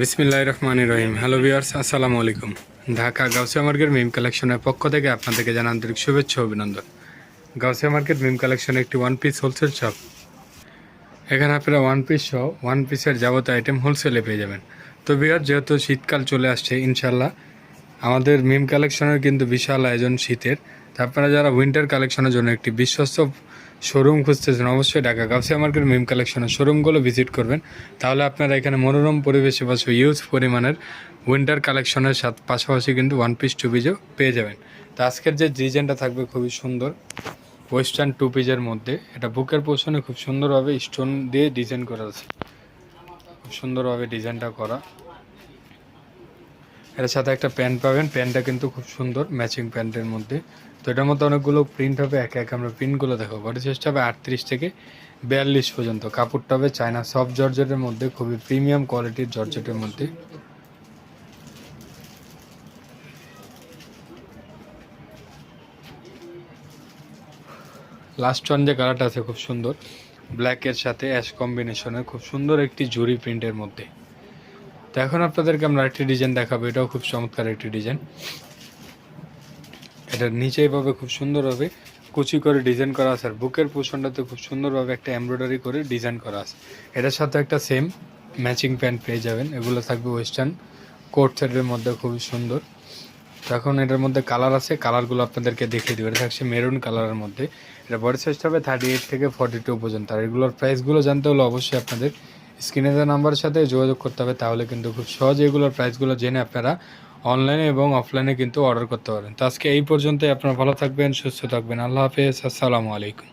বিসমিল্লাহ রহমান রহিম hello viewers আসসালামু আলাইকুম। ঢাকা গাউসিয়া মার্কেট মিম কালেকশনের পক্ষ থেকে আপনাদেরকে জানান আন্তরিক শুভেচ্ছা অভিনন্দন। গাউসিয়া মার্কেট মিম কালেকশন একটি ওয়ান পিস হোলসেল শপ এখানে আপনারা ওয়ান পিস সহ ওয়ান পিসের যাবতীয় আইটেম হোলসেলে পেয়ে যাবেন। তো ভিউয়ার যেহেতু শীতকাল চলে আসছে ইনশাল্লাহ আমাদের মিম কালেকশনের কিন্তু বিশাল আয়োজন শীতের। আপনারা যারা উইন্টার কালেকশনের জন্য একটি বিশ্বস্ত শোরুম খুঁজতেছেন, অবশ্যই ঢাকা গাউসিয়া মার্কেট মিম কালেকশনের শোরুমগুলো ভিজিট করবেন। তাহলে আপনারা এখানে মনোরম পরিবেশে বসে ইউজ পরিমাণের উইন্টার কালেকশনের সাথে পাশাপাশি কিন্তু ওয়ান পিস টু পিসও পেয়ে যাবেন। তো আজকের যে ডিজাইনটা থাকবে খুবই সুন্দর। ওয়েস্টার্ন টু পিসের মধ্যে। এটা বুকের পোষণে খুব সুন্দরভাবে স্টোন দিয়ে ডিজাইন করা আছে। খুব সুন্দরভাবে ডিজাইনটা করা। এর সাথে একটা প্যান্ট পাবেন। প্যান্টটা কিন্তু খুব সুন্দর ম্যাচিং প্যান্টের মধ্যে। তো এটার মধ্যে অনেকগুলো প্রিন্ট হবে, একে একে আমরা প্রিন্টগুলো দেখো বডি সাইজটা হবে আটত্রিশ থেকে বিয়াল্লিশ পর্যন্ত। কাপড়টা হবে চায়না সফট জর্জেটের মধ্যে, খুবই প্রিমিয়াম কোয়ালিটির জর্জেটের মধ্যে। লাস্ট ওয়ান যে কালারটা আছে খুব সুন্দর ব্ল্যাকের সাথে অ্যাশ কম্বিনেশনের খুব সুন্দর একটি জুরি প্রিন্টের মধ্যে। তো এখন আপনাদেরকে আমরা একটি ডিজাইন দেখাবো। এটাও খুব চমৎকার একটি ডিজাইন এটার নিচে এভাবে খুব সুন্দরভাবে কুচি করে ডিজাইন করা আছে আর বুকের পোষণটাতে খুব সুন্দরভাবে একটা এমব্রয়ডারি করে ডিজাইন করা আছে। এটার সাথে একটা সেম ম্যাচিং প্যান্ট পেয়ে যাবেন। এগুলো থাকবে ওয়েস্টার্ন কোট সেটের মধ্যে খুবই সুন্দর। এখন এটার মধ্যে কালার আছে। কালারগুলো আপনাদেরকে দেখিয়ে দেবো। এটা থাকছে মেরুন কালারের মধ্যে। এটা বডি সাইজটা হবে থার্টি এইট থেকে ফর্টি টু পর্যন্ত। আর এগুলোর প্রাইসগুলো জানতে হলে অবশ্যই আপনাদের স্ক্রিনে দেওয়া নাম্বারের সাথে যোগাযোগ করতে হবে, তাহলে কিন্তু খুব সহজে এগুলোর প্রাইসগুলো জেনে আপনারা অনলাইনে এবং অফলাইনে কিন্তু অর্ডার করতে পারেন। তো আজকে এই পর্যন্তই, আপনারা ভালো থাকবেন, সুস্থ থাকবেন। আল্লাহ হাফেজ, আসসালামু আলাইকুম।